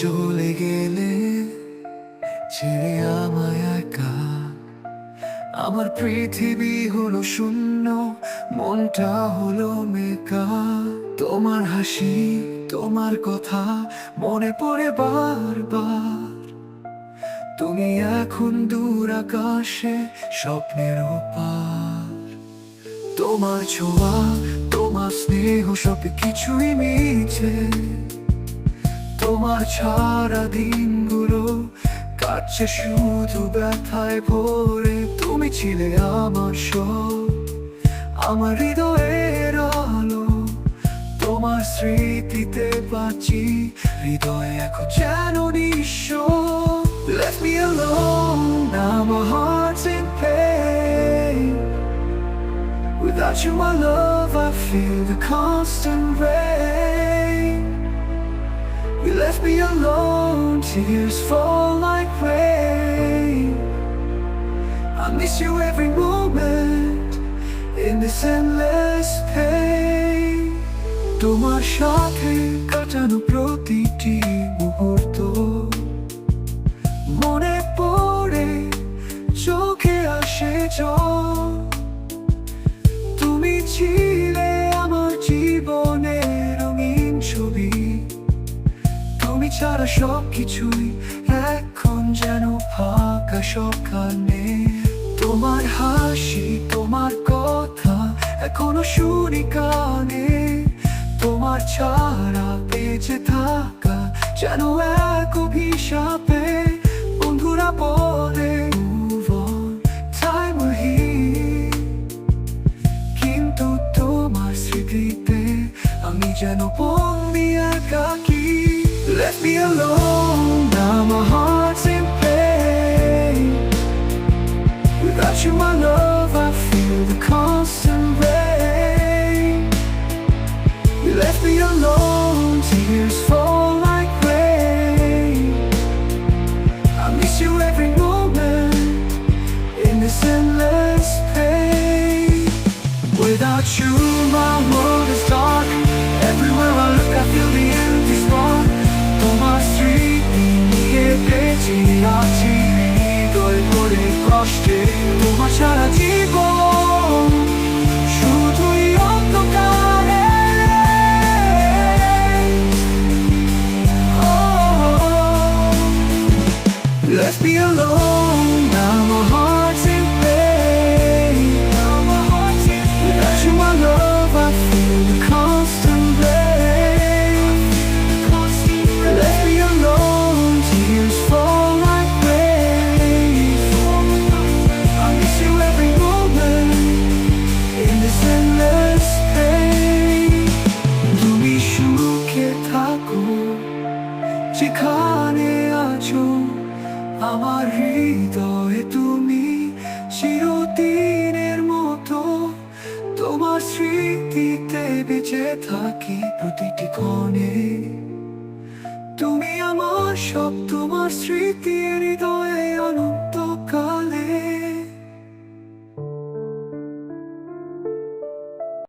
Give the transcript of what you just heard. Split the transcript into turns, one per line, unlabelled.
চলে গেলে ছেড়ে আমায় একা। আমার পৃথিবী হলো শূন্য, মনটা হলো মেকা। তোমার হাসি, তোমার কথা মনে পড়ে বারবার। তুমি এখন দূর আকাশে স্বপ্নের পার তোমার ছোঁয়া, তোমার স্নেহ সব কিছুই মিছে। তোমার ছাড়া দিনগুলো কাটছে শুধু ব্যথায় ভরে তুমি ছিলে আমার সব আমার হৃদয়ের আলো তোমার স্মৃতিতে বাঁচি হৃদয় এখন যেন নিঃস্ব Left me alone, now my heart's in pain Without you, my love, I feel the constant rain You left me alone, tears fall like rain I miss you every moment in this endless pain তোমার সাথে কাটানো প্রতিটি তুমি ছাড়া সব কিছুই এখন যেন ফাঁকা সকালে। তোমার হাসি, তোমার কথা এখনও শুনি কানে। তোমার ছাড়া বেঁচে থাকা যেন এক অভিশাপে। বন্ধুরা বলে কিন্তু তোমার স্মৃতিতে আমি যেন একাকি Left me alone, now my heart's in pain. Without you my love I feel the constant rain কষ্টে তোমার সারা জীবন আমার হৃদয়ে তুমি চিরদিনের মতো। তোমার স্মৃতিতে বেঁচে থাকি প্রতিটি কণে তুমি আমার সব, তোমার স্মৃতি, হৃদয়ে